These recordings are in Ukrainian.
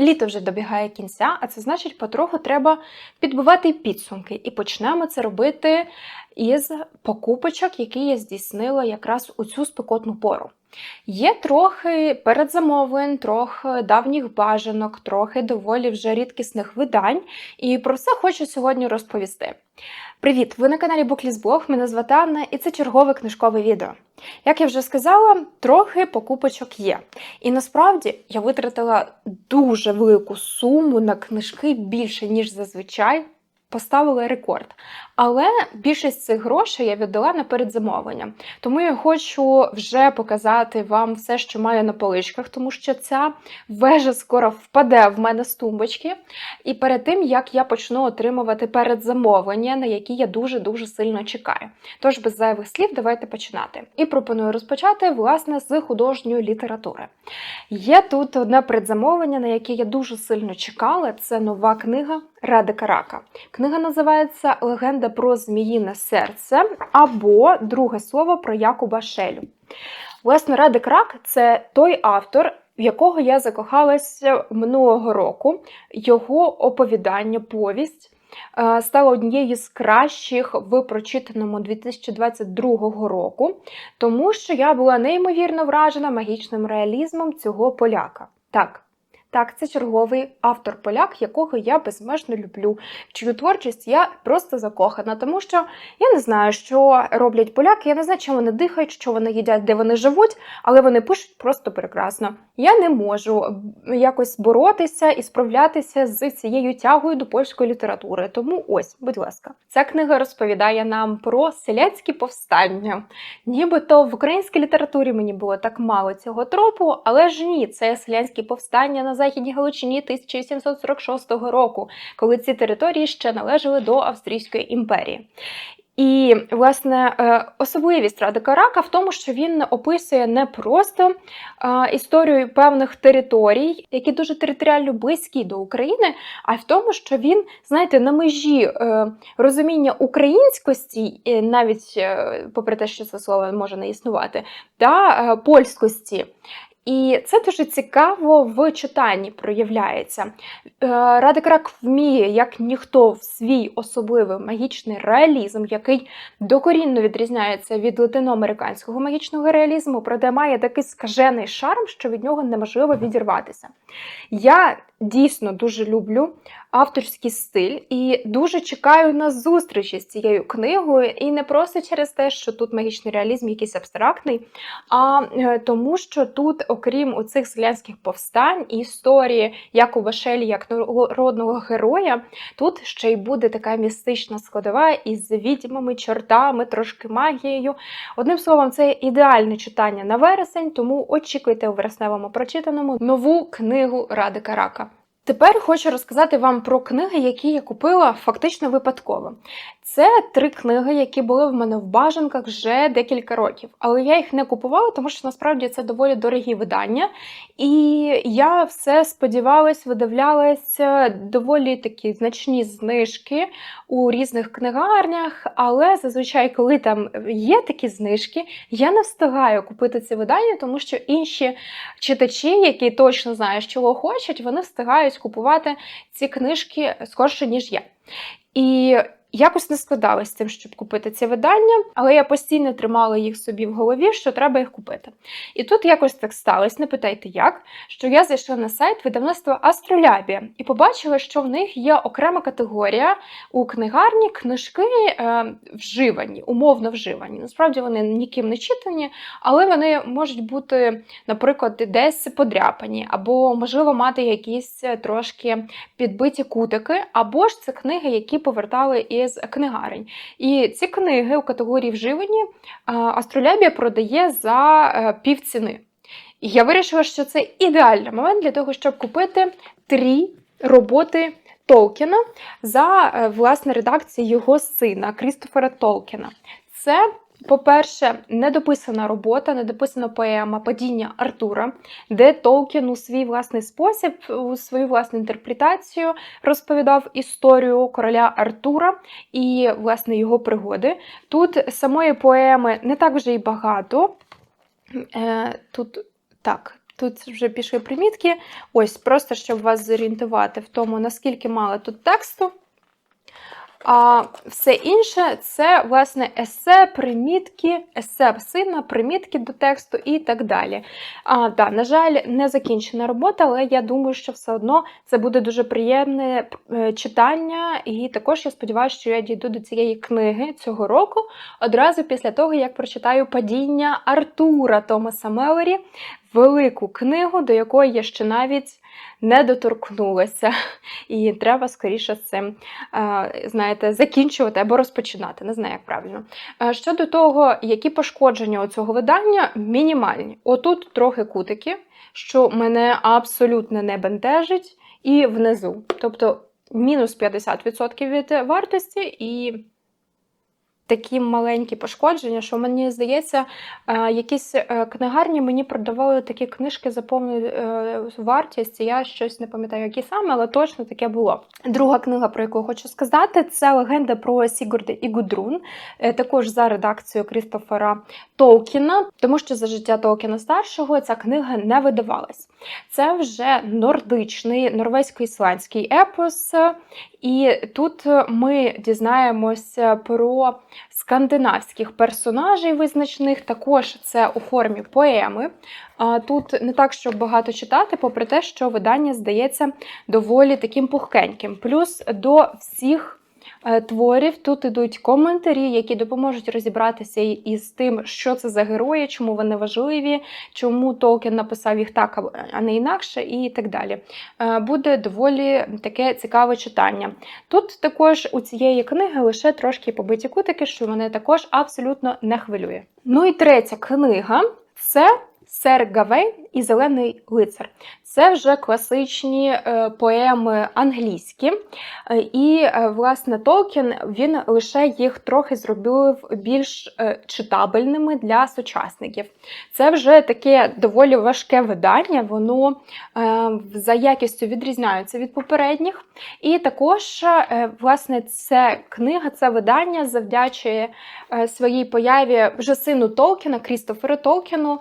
Літо вже добігає кінця, а це значить, потроху треба підбивати підсумки. І почнемо це робити із покупочок, які я здійснила якраз у цю спекотну пору. Є трохи передзамовлень, трохи давніх бажанок, трохи доволі вже рідкісних видань, і про це хочу сьогодні розповісти. Привіт! Ви на каналі Буклісблог, мене звати Анна, і це чергове книжкове відео. Як я вже сказала, трохи покупочок є. І насправді я витратила дуже велику суму на книжки більше, ніж зазвичай. Поставила рекорд. Але більшість цих грошей я віддала на передзамовлення. Тому я хочу вже показати вам все, що маю на поличках, тому що ця вежа скоро впаде в мене з тумбочки. І перед тим, як я почну отримувати передзамовлення, на які я дуже-дуже сильно чекаю. Тож без зайвих слів, давайте починати. І пропоную розпочати, власне, з художньої літератури. Є тут одне передзамовлення, на яке я дуже сильно чекала. Це нова книга Радика Рака. Книга називається Легенда про Зміїне серце або друге слово про Якуба Шелю. Власне, Радик Рак це той автор, в якого я закохалася минулого року. Його оповідання, повість е, стала однією з кращих в прочитаному 2022 року, тому що я була неймовірно вражена магічним реалізмом цього поляка. Так. Так, це черговий автор-поляк, якого я безмежно люблю, чию творчість я просто закохана, тому що я не знаю, що роблять поляки, я не знаю, чим вони дихають, що вони їдять, де вони живуть, але вони пишуть просто прекрасно. Я не можу якось боротися і справлятися з цією тягою до польської літератури. Тому ось, будь ласка, ця книга розповідає нам про селянські повстання. Нібито в українській літературі мені було так мало цього тропу, але ж ні, це селянські повстання на Західній Галичині 1846 року, коли ці території ще належали до Австрійської імперії. І, власне, е, особливість Радика Рака в тому, що він описує не просто історію певних територій, які дуже територіально близькі до України, а й в тому, що він, знаєте, на межі е, розуміння українськості, навіть попри те, що це слово може не існувати, та польськості. І це дуже цікаво в читанні проявляється. Е, Радик Рак вміє, як ніхто, в свій особливий магічний реалізм, який докорінно відрізняється від латиноамериканського магічного реалізму, проте має такий скажений шарм, що від нього неможливо відірватися. Я дійсно дуже люблю авторський стиль і дуже чекаю на зустрічі з цією книгою. І не просто через те, що тут магічний реалізм якийсь абстрактний, а е, тому, що тут, окрім оцих селянських повстань і історії Якова Шелі як народного героя, тут ще й буде така містична складова із відьмами, чортами, трошки магією. Одним словом, це ідеальне читання на вересень, тому очікуйте у вересневому прочитаному нову книгу Радика Рака. Тепер хочу розказати вам про книги, які я купила фактично випадково. Це три книги, які були в мене в бажанках вже декілька років. Але я їх не купувала, тому що насправді це доволі дорогі видання. І я все сподівалась, видивлялася доволі такі значні знижки у різних книгарнях. Але зазвичай, коли там є такі знижки, я не встигаю купити ці видання, тому що інші читачі, які точно знають, чого хочуть, вони встигають купувати ці книжки скорше, ніж я. І Якось не складалось з тим, щоб купити ці видання, але я постійно тримала їх собі в голові, що треба їх купити. І тут якось так сталося, не питайте як, що я зайшла на сайт видавництва Астролябія і побачила, що в них є окрема категорія у книгарні книжки е, вживані, умовно вживані. Насправді вони ніким не читані, але вони можуть бути, наприклад, десь подряпані, або, можливо, мати якісь трошки підбиті кутики, або ж це книги, які повертали і із книгарень. І ці книги у категорії вживані Астролябія продає за е, півціни. І я вирішила, що це ідеальний момент для того, щоб купити три роботи Толкіна за е, власне редакції його сина Крістофера Толкіна. Це по-перше, недописана робота, недописана поема Падіння Артура, де Толкін у свій власний спосіб, у свою власну інтерпретацію розповідав історію короля Артура і, власне, його пригоди. Тут самої поеми не так вже й багато. Е, Тут так. тут вже пішли примітки. Ось, просто щоб вас зорієнтувати в тому, наскільки мало тут тексту. А все інше це, власне, есе, примітки, есе пасивна, примітки до тексту і так далі. А, да, На жаль, не закінчена робота, але я думаю, що все одно це буде дуже приємне е, читання. І також я сподіваюся, що я дійду до цієї книги цього року одразу після того, як прочитаю падіння Артура Томаса Мелорі, велику книгу, до якої я ще навіть не доторкнулася. І треба скоріше з цим, е, знаєте, закінчувати або розпочинати. Не знаю, як правильно. Е, Щодо того, які пошкодження у цього видання, мінімальні. Отут трохи кутики, що мене абсолютно не бентежить, і внизу. Тобто мінус 50% від вартості і. Такі маленькі пошкодження, що мені здається, е, якісь е, книгарні мені продавали такі книжки за повну е, вартість. Я щось не пам'ятаю, які саме, але точно таке було. Друга книга, про яку хочу сказати, це легенда про Сігурда і Гудрун, також за редакцією Крістофера Толкіна, тому що за життя Толкіна старшого ця книга не видавалась. Це вже нордичний, норвезько-ісландський епос, і тут ми дізнаємося про скандинавських персонажей визначних. Також це у формі поеми. Тут не так, щоб багато читати, попри те, що видання здається доволі таким пухкеньким. Плюс до всіх. Е, Творів тут ідуть коментарі, які допоможуть розібратися із тим, що це за герої, чому вони важливі, чому Толкін написав їх так, а- не інакше, і так далі. Е, Буде доволі таке цікаве читання. Тут також у цієї книги лише трошки побиті кутики, що мене також абсолютно не хвилює. Ну і третя книга це Сер Гавейн і Зелений лицар. Це вже класичні е, поеми англійські. Е, І, е, власне, Толкін він лише їх трохи зробив більш читабельними для сучасників. Це вже таке доволі важке видання, воно за якістю відрізняється від попередніх. І також, власне, це книга, це видання завдячує своїй появі вже сину Толкіна, Крістоферу Толкіну,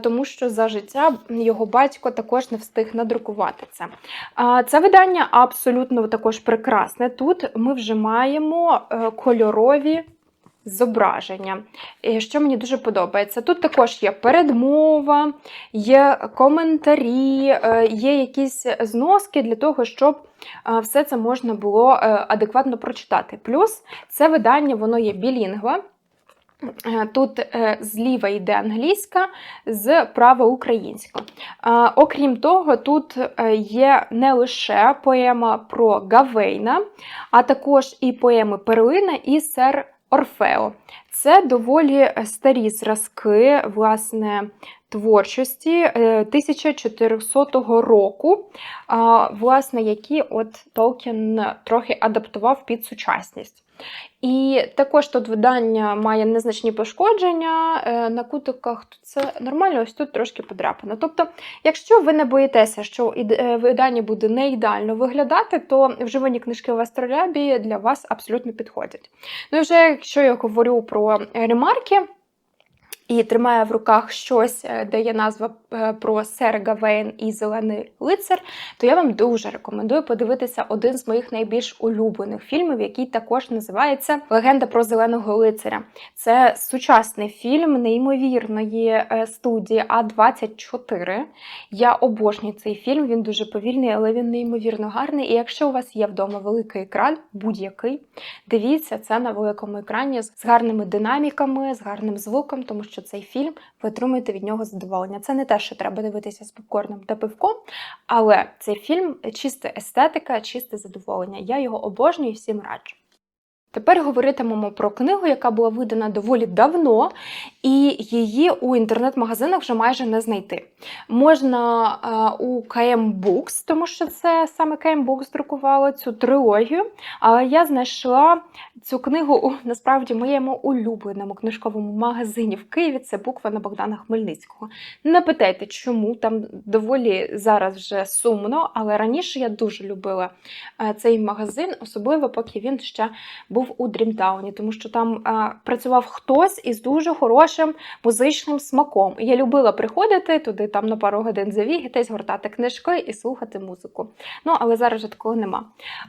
тому що за життя його батько також не встиг надрукувати це. Це видання абсолютно також прекрасне. Тут ми вже маємо е, кольорові. Зображення, І що мені дуже подобається. Тут також є передмова, є коментарі, е, є якісь зноски для того, щоб е, все це можна було е, адекватно прочитати. Плюс це видання, воно є білінгва. Е, Тут е, зліва йде англійська, зправа українська. Е, Окрім того, тут є не лише поема про Гавейна, а також і поеми Перлина і Сер Орфео. Це доволі старі зразки власне, творчості е, 1400 року, власне, які от Толкін трохи адаптував під сучасність. І також тут видання має незначні пошкодження е, на кутиках. Тут це нормально, ось тут трошки подряпано. Тобто, якщо ви не боїтеся, що е, видання буде не ідеально виглядати, то вживані книжки в Астролябі для вас абсолютно підходять. Ну і вже якщо я говорю про ремарки. І тримає в руках щось, е, де є назва е, про Сер Гавейн і Зелений лицар, то я вам дуже рекомендую подивитися один з моїх найбільш улюблених фільмів, який також називається Легенда про зеленого лицаря. Це сучасний фільм неймовірної е, студії А24. Я обожнюю цей фільм. Він дуже повільний, але він неймовірно гарний. І якщо у вас є вдома великий екран, будь-який, дивіться це на великому екрані з гарними динаміками, з гарним звуком, тому що цей фільм ви отримуєте від нього задоволення. Це не те, що треба дивитися з попкорном та пивком, але цей фільм чиста естетика, чисте задоволення. Я його обожнюю і всім раджу. Тепер говоритимемо про книгу, яка була видана доволі давно, і її у інтернет-магазинах вже майже не знайти. Можна е, у KM Books, тому що це саме KM Books друкувало цю трилогію. Але я знайшла цю книгу у насправді моєму улюбленому книжковому магазині в Києві. Це буква на Богдана Хмельницького. Не питайте, чому там доволі зараз вже сумно, але раніше я дуже любила е, цей магазин, особливо поки він ще був був у Дрімтауні, тому що там а, працював хтось із дуже хорошим музичним смаком. Я любила приходити туди там на пару годин завігітись, гортати книжки і слухати музику. Ну, але зараз вже такого нема.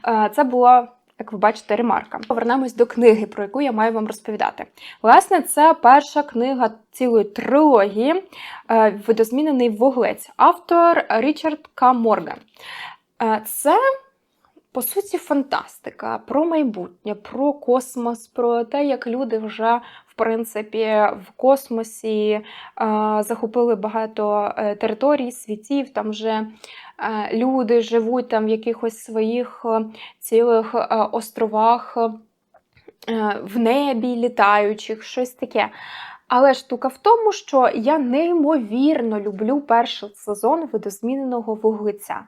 Е, Це була. Як ви бачите, ремарка. Повернемось до книги, про яку я маю вам розповідати. Власне, це перша книга цілої трилогії е, Видозмінений вуглець. Автор Річард К. Морган. Е, Це, по суті, фантастика про майбутнє, про космос, про те, як люди вже в принципі в космосі е, захопили багато е, територій, світів. Там вже е, люди живуть там в якихось своїх е, цілих е, островах, е, в небі літаючих, щось таке. Але штука в тому, що я неймовірно люблю перший сезон видозміненого вуглеця.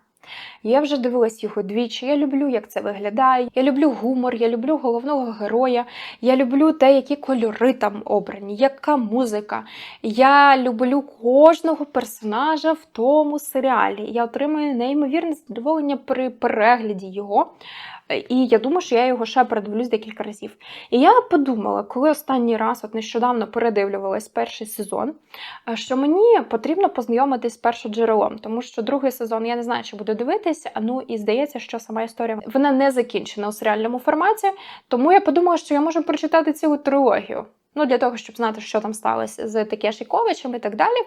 Я вже дивилась його двічі. Я люблю, як це виглядає. Я люблю гумор, я люблю головного героя, я люблю те, які кольори там обрані, яка музика. Я люблю кожного персонажа в тому серіалі. Я отримую неймовірне задоволення при перегляді його. І я думаю, що я його ще передивлюсь декілька разів. І я подумала, коли останній раз, от нещодавно передивлювалась перший сезон, е, що мені потрібно познайомитись з першоджерелом, тому що другий сезон я не знаю, чи буду дивитися. Ну і здається, що сама історія вона не закінчена у серіальному форматі. Тому я подумала, що я можу прочитати цілу трилогію. Ну, для того, щоб знати, що там сталося з Такешіковичем і так далі.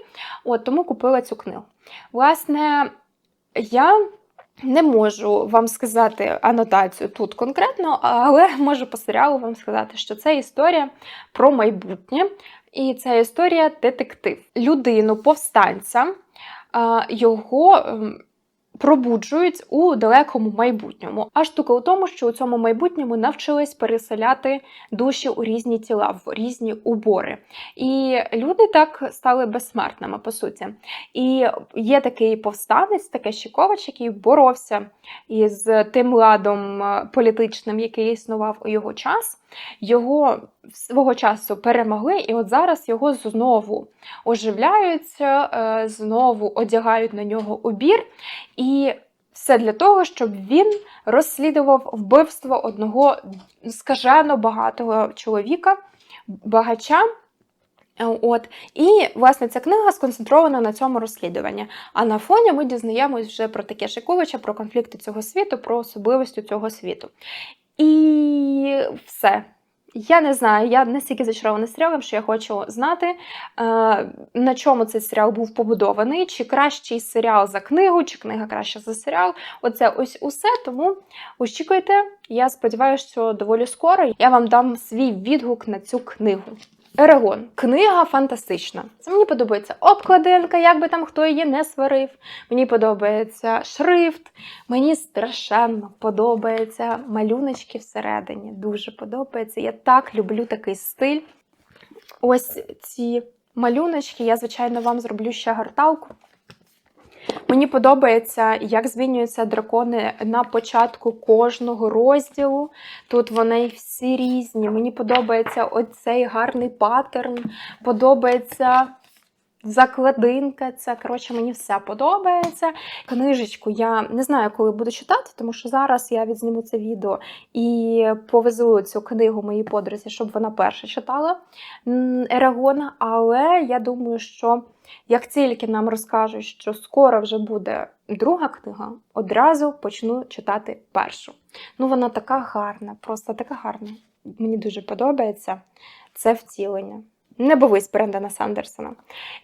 От тому купила цю книгу. Власне, я. Не можу вам сказати анотацію тут конкретно, але можу по серіалу вам сказати, що це історія про майбутнє, і це історія детектив. Людину, повстанця, його ем, пробуджують у далекому майбутньому. А штука у тому, що у цьому майбутньому навчились переселяти душі у різні тіла, в різні убори. І люди так стали безсмертними, по суті. І є такий повстанець, такий Щикович, який боровся із тим ладом е, політичним, який існував у його час. Його свого часу перемогли, і от зараз його знову оживляють, е, знову одягають на нього убір. І все для того, щоб він розслідував вбивство одного скажено багатого чоловіка, багача. От і власне ця книга сконцентрована на цьому розслідуванні. А на фоні ми дізнаємось вже про таке Шиковича, про конфлікти цього світу, про особливості цього світу. І все. Я не знаю, я настільки зачарована серіалом, що я хочу знати, е, на чому цей серіал був побудований, чи кращий серіал за книгу, чи книга краща за серіал. Оце ось усе. Тому очікуйте. Я сподіваюся, що доволі скоро я вам дам свій відгук на цю книгу. Ерегон. Книга фантастична. Мені подобається обкладинка, як би там хто її не сварив. Мені подобається шрифт. Мені страшенно подобаються малюночки всередині. Дуже подобається. Я так люблю такий стиль. Ось ці малюночки. Я, звичайно, вам зроблю ще гарталку. Мені подобається, як змінюються дракони на початку кожного розділу. Тут вони всі різні. Мені подобається оцей гарний паттерн, подобається закладинка. Це, коротше, мені все подобається. Книжечку я не знаю, коли буду читати, тому що зараз я відзніму це відео і повезу цю книгу моїй подрузі, щоб вона перша читала Ерагона. Але я думаю, що. Як тільки нам розкажуть, що скоро вже буде друга книга, одразу почну читати першу. Ну, вона така гарна, просто така гарна. Мені дуже подобається це втілення. Не бовись Брендана Сандерсона.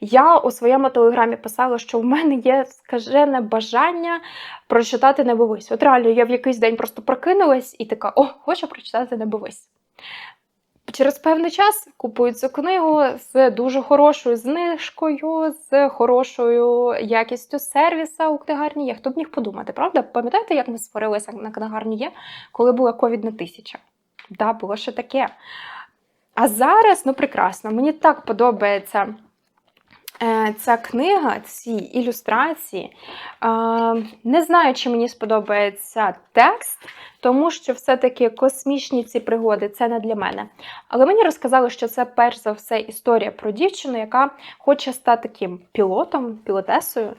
Я у своєму телеграмі писала, що в мене є скажене бажання прочитати не бовись. От реально, я в якийсь день просто прокинулась і така: о, хочу прочитати не бовись. Через певний час купую цю книгу з дуже хорошою знижкою, з хорошою якістю сервіса у книгарні. Я хто б міг подумати, правда? Пам'ятаєте, як ми сварилися на книгарні є, коли була ковідна тисяча? Да, було ще таке. А зараз, ну прекрасно, мені так подобається Е, ця книга, ці ілюстрації. Не знаю, чи мені сподобається текст, тому що все-таки космічні ці пригоди це не для мене. Але мені розказали, що це перш за все історія про дівчину, яка хоче стати таким пілотом, пілотесою.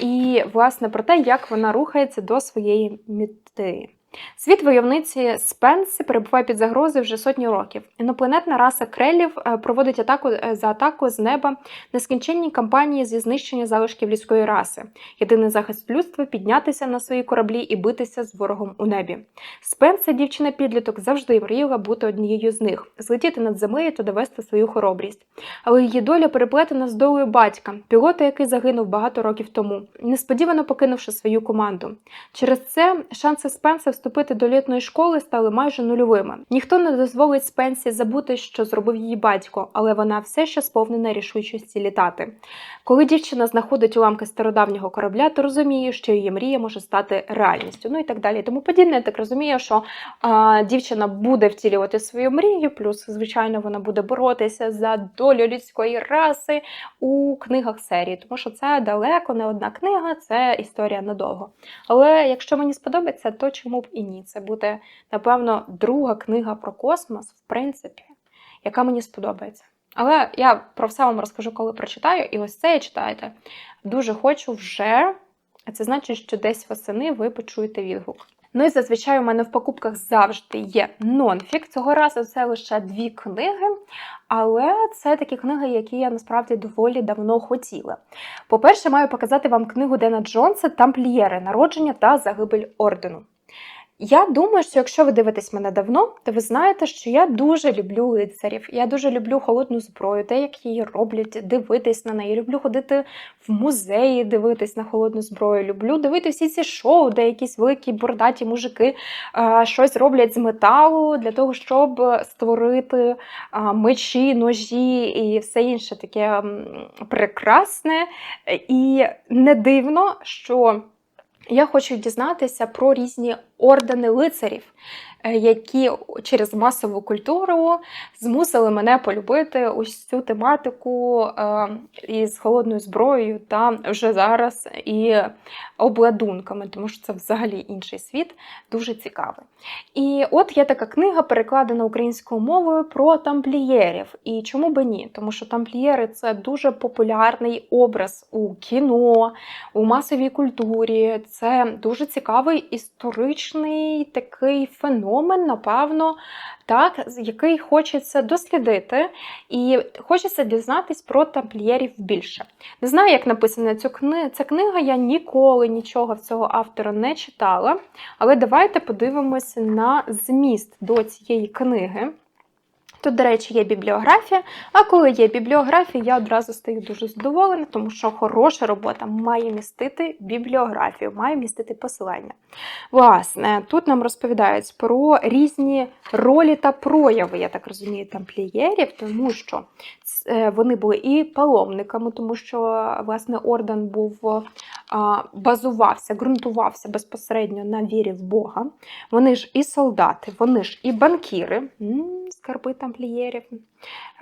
І, власне, про те, як вона рухається до своєї мети. Світ войовниці Спенси перебуває під загрозою вже сотні років. Інопланетна раса крелів е, проводить атаку е, за атаку з неба нескінченні кампанії зі знищення залишків людської раси. Єдиний захист людства піднятися на свої кораблі і битися з ворогом у небі. Спенса, дівчина-підліток, завжди мріяла бути однією з них, злетіти над землею та довести свою хоробрість. Але її доля переплетена з долею батька, пілота, який загинув багато років тому, несподівано покинувши свою команду. Через це шанси Спенса вступити до літної школи стали майже нульовими. Ніхто не дозволить Спенсі забути, що зробив її батько, але вона все ще сповнена рішучості літати. Коли дівчина знаходить уламки стародавнього корабля, то розуміє, що її мрія може стати реальністю. Ну і так далі. Тому подібне, я так розумію, що а, дівчина буде втілювати свою мрію, плюс, звичайно, вона буде боротися за долю людської раси у книгах серії, тому що це далеко не одна книга, це історія надовго. Але якщо мені сподобається, то чому б і ні? Це буде, напевно, друга книга про космос, в принципі, яка мені сподобається. Але я про все вам розкажу, коли прочитаю, і ось це я читаєте. Дуже хочу вже, а це значить, що десь восени ви почуєте відгук. Ну і зазвичай у мене в покупках завжди є нонфік. Цього разу це лише дві книги, але це такі книги, які я насправді доволі давно хотіла. По-перше, маю показати вам книгу Дена Джонса Тамплієри народження та загибель ордену. Я думаю, що якщо ви дивитесь мене давно, то ви знаєте, що я дуже люблю лицарів. Я дуже люблю холодну зброю, те, як її роблять, дивитись на неї. Люблю ходити в музеї, дивитись на холодну зброю. Люблю дивити всі ці шоу, де якісь великі бордаті мужики а, щось роблять з металу для того, щоб створити а, мечі, ножі і все інше таке прекрасне. І не дивно, що. Я хочу дізнатися про різні ордени лицарів, які через масову культуру змусили мене полюбити ось цю тематику е, із холодною зброєю та вже зараз і обладунками, тому що це взагалі інший світ, дуже цікавий. І от є така книга, перекладена українською мовою про тамплієрів. І чому би ні? Тому що тамплієри це дуже популярний образ у кіно, у масовій культурі. Це дуже цікавий історичний такий феномен, напевно, так, який хочеться дослідити, і хочеться дізнатись про тамплієрів більше. Не знаю, як написана цю кни... ця книга, я ніколи нічого в цього автора не читала. Але давайте подивимося на зміст до цієї книги. Тут, до речі, є бібліографія. А коли є бібліографія, я одразу стаю дуже задоволена, тому що хороша робота має містити бібліографію, має містити посилання. Власне, тут нам розповідають про різні ролі та прояви, я так розумію, тамплієрів, тому що е, вони були і паломниками, тому що власне орден був базувався, ґрунтувався безпосередньо на вірі в Бога. Вони ж і солдати, вони ж і банкіри, скарби тамплієрів.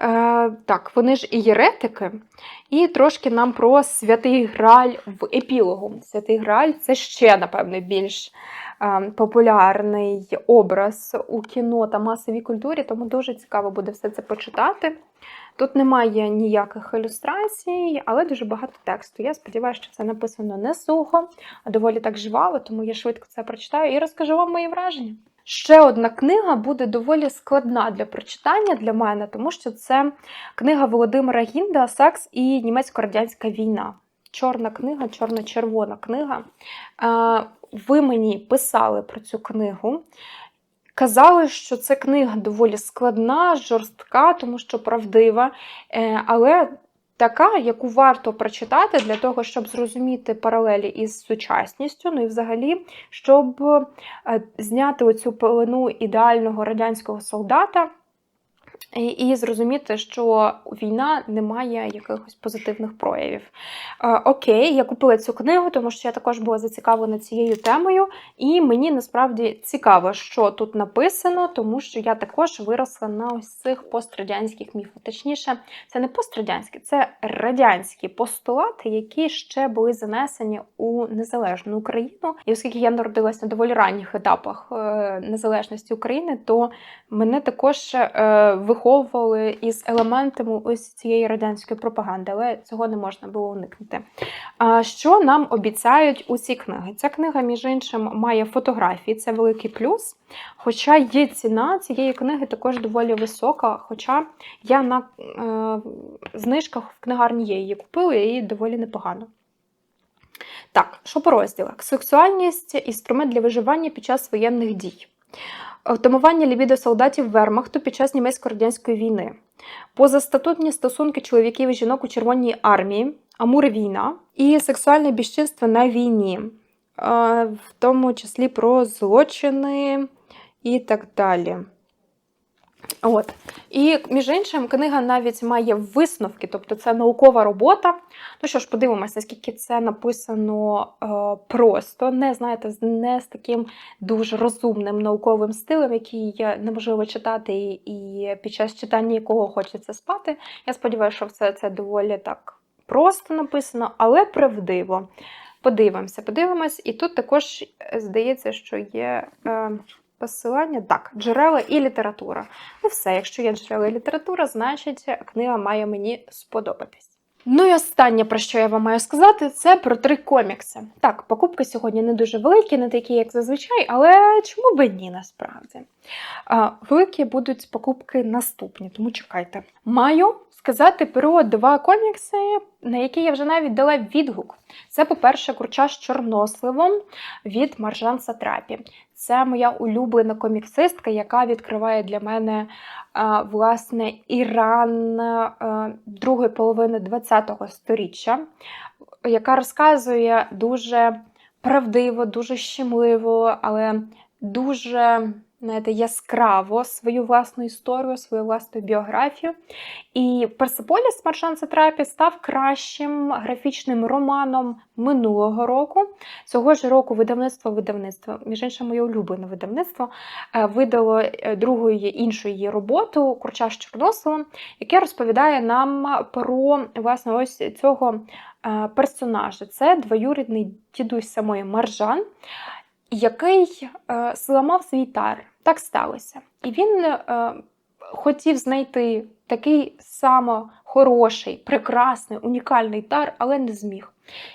Е, Так, вони ж і єретики, і трошки нам про святий Граль в епілогу. Святий Граль це ще, напевно, більш е, популярний образ у кіно та масовій культурі, тому дуже цікаво буде все це почитати. Тут немає ніяких ілюстрацій, але дуже багато тексту. Я сподіваюся, що це написано не сухо, а доволі так жваво, тому я швидко це прочитаю і розкажу вам мої враження. Ще одна книга буде доволі складна для прочитання для мене, тому що це книга Володимира Гінда Сакс і Німецько-радянська війна. Чорна книга, чорно-червона книга. Ви мені писали про цю книгу. Казали, що це книга доволі складна, жорстка, тому що правдива, е, але така, яку варто прочитати для того, щоб зрозуміти паралелі із сучасністю, ну і взагалі, щоб е, зняти оцю пелену ідеального радянського солдата. І, і зрозуміти, що війна не має якихось позитивних проявів. Е, окей, я купила цю книгу, тому що я також була зацікавлена цією темою, і мені насправді цікаво, що тут написано, тому що я також виросла на ось цих пострадянських міфах. Точніше, це не пострадянські, це радянські постулати, які ще були занесені у незалежну Україну. І оскільки я народилася на доволі ранніх етапах е, незалежності України, то мене також. Е, виховували із елементами ось цієї радянської пропаганди, але цього не можна було уникнути. Що нам обіцяють у цій книги? Ця книга, між іншим, має фотографії, це великий плюс. Хоча є ціна цієї книги також доволі висока. Хоча я на е, знижках в книгарні є її купила, її доволі непогано. Так, що по розділах? Сексуальність інструмент для виживання під час воєнних дій. Тамування лібідо солдатів Вермахту під час німецько-радянської війни. Позастатутні стосунки чоловіків і жінок у Червоній армії, Амур війна і сексуальне безчинство на війні, в тому числі про злочини і так далі. От. І, між іншим, книга навіть має висновки, тобто це наукова робота. Ну що ж, подивимося, наскільки це написано е, просто, не знаєте, не з таким дуже розумним науковим стилем, який неможливо читати, і під час читання якого хочеться спати. Я сподіваюся, що все це доволі так просто написано, але правдиво. Подивимося, подивимось. І тут також здається, що є. Е, Посилання, так, джерела і література. Ну все, якщо є джерела і література, значить книга має мені сподобатись. Ну і останнє, про що я вам маю сказати, це про три комікси. Так, покупки сьогодні не дуже великі, не такі, як зазвичай, але чому би ні, насправді? Великі будуть покупки наступні, тому чекайте. Маю сказати про два комікси, на які я вже навіть дала відгук. Це, по-перше, курча з чорносливом від Маржан Сатрапі. Це моя улюблена коміксистка, яка відкриває для мене власне Іран другої половини ХХ століття, яка розказує дуже правдиво, дуже щемливо, але дуже знаєте, яскраво свою власну історію, свою власну біографію. І Персеполіс Маршан Сатрапі став кращим графічним романом минулого року. Цього ж року видавництво видавництво, між іншим, моє улюблене видавництво, е, видало е, другу іншу її роботу Курча з Чорносилом, яке розповідає нам про власне ось цього е, персонажа. Це двоюрідний дідусь самої Маржан який е, зламав свій тар. Так сталося. І він е, хотів знайти такий само хороший, прекрасний, унікальний тар, але не зміг.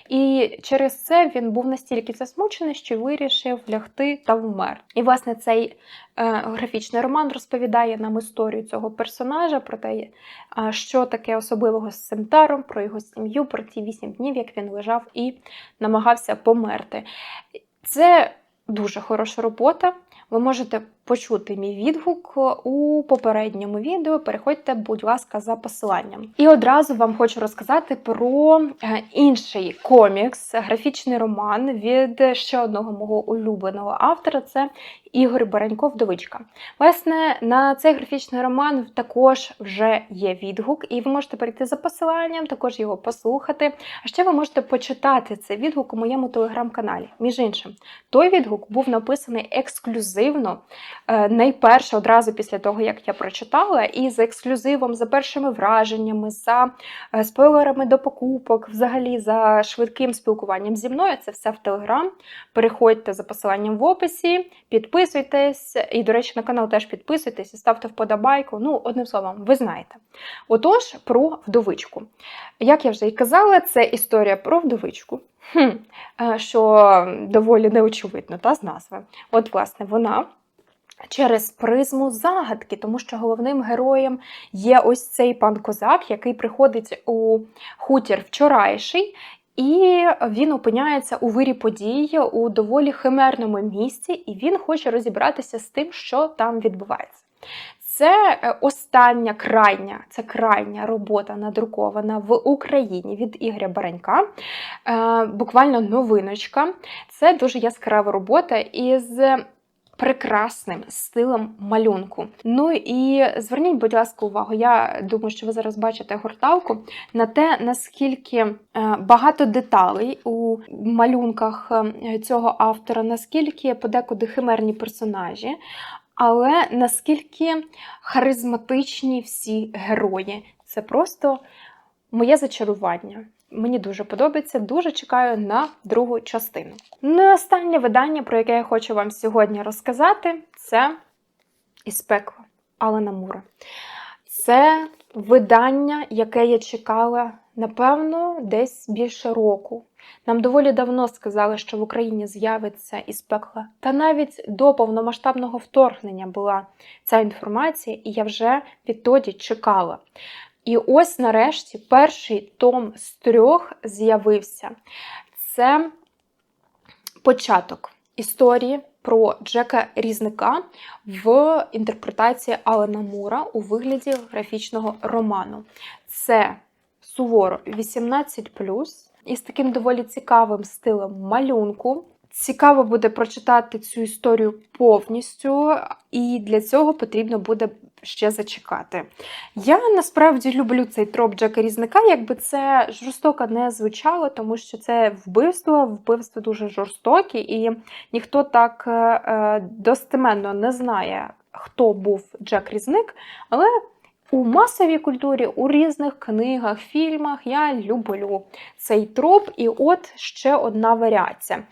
І через це він був настільки засмучений, що вирішив лягти та вмер. І, власне, цей е, графічний роман розповідає нам історію цього персонажа, про те, е, що таке особливого з цим таром, про його сім'ю, про ті вісім днів, як він лежав і намагався померти. Це дуже хороша робота. Ви можете почути мій відгук у попередньому відео. Переходьте, будь ласка, за посиланням. І одразу вам хочу розказати про е, інший комікс, графічний роман від ще одного мого улюбленого автора це Ігор Баранько Вдовичка. Власне, на цей графічний роман також вже є відгук, і ви можете перейти за посиланням, також його послухати. А ще ви можете почитати цей відгук у моєму телеграм-каналі. Між іншим, той відгук був написаний ексклюзивно Е, найперше одразу після того, як я прочитала, і за ексклюзивом, за першими враженнями, за е, спойлерами до покупок, взагалі за швидким спілкуванням зі мною, це все в Телеграм. Переходьте за посиланням в описі, підписуйтесь, і, до речі, на канал теж підписуйтесь і ставте вподобайку. Ну, одним словом, ви знаєте. Отож, про вдовичку. Як я вже і казала, це історія про вдовичку. Хм, е, Що доволі неочевидно та, з назви. От, власне, вона через призму загадки, тому що головним героєм є ось цей пан козак, який приходить у хутір вчорайший. І він опиняється у вирі подій у доволі химерному місці, і він хоче розібратися з тим, що там відбувається. Це е, остання крайня, це крайня робота надрукована в Україні від Ігоря Баранька. Е, буквально новиночка. Це дуже яскрава робота із прекрасним стилем малюнку. Ну і зверніть, будь ласка, увагу, я думаю, що ви зараз бачите горталку на те, наскільки е, багато деталей у малюнках е, цього автора, наскільки подекуди химерні персонажі. Але наскільки харизматичні всі герої. Це просто моє зачарування. Мені дуже подобається, дуже чекаю на другу частину. Ну і останнє видання, про яке я хочу вам сьогодні розказати, це із пекла Алана Мура. Це видання, яке я чекала, напевно, десь більше року. Нам доволі давно сказали, що в Україні з'явиться із пекла. Та навіть до повномасштабного вторгнення була ця інформація, і я вже відтоді чекала. І ось нарешті перший том з трьох з'явився. Це початок історії про Джека Різника в інтерпретації Алана Мура у вигляді графічного роману. Це суворо 18 із таким доволі цікавим стилем малюнку. Цікаво буде прочитати цю історію повністю, і для цього потрібно буде ще зачекати. Я насправді люблю цей троп Джека Різника, якби це жорстоко не звучало, тому що це вбивство, вбивство дуже жорстокі, і ніхто так е, достеменно не знає, хто був Джек Різник, але у масовій культурі, у різних книгах, фільмах я люблю цей троп, і от ще одна варіація.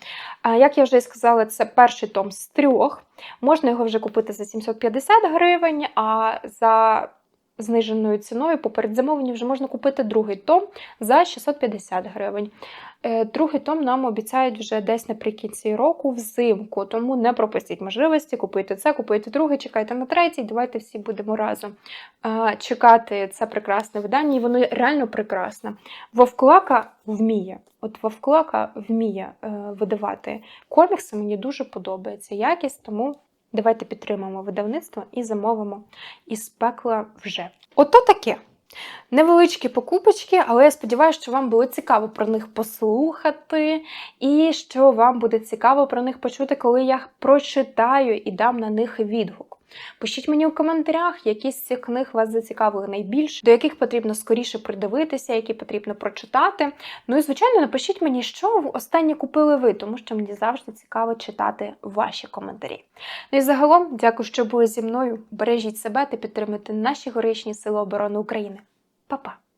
Як я вже сказала, це перший том з трьох. Можна його вже купити за 750 гривень, а за зниженою ціною по передзамовленню вже можна купити другий том за 650 гривень. Е, Другий том нам обіцяють вже десь наприкінці року взимку, тому не пропустіть можливості, купуйте це, купуйте другий, чекайте на третій, давайте всі будемо разом чекати це прекрасне видання, і воно реально прекрасне. Вовклака вміє. От Вовклака вміє е, видавати комікси, мені дуже подобається якість, тому давайте підтримаємо видавництво і замовимо із пекла вже. Ото таке. Невеличкі покупочки, але я сподіваюся, що вам було цікаво про них послухати, і що вам буде цікаво про них почути, коли я прочитаю і дам на них відгук. Пишіть мені у коментарях, які з цих книг вас зацікавили найбільше, до яких потрібно скоріше придивитися, які потрібно прочитати. Ну і, звичайно, напишіть мені, що останнє купили ви, тому що мені завжди цікаво читати ваші коментарі. Ну і загалом, дякую, що були зі мною. Бережіть себе та підтримуйте наші горичні Сили оборони України. Па-па!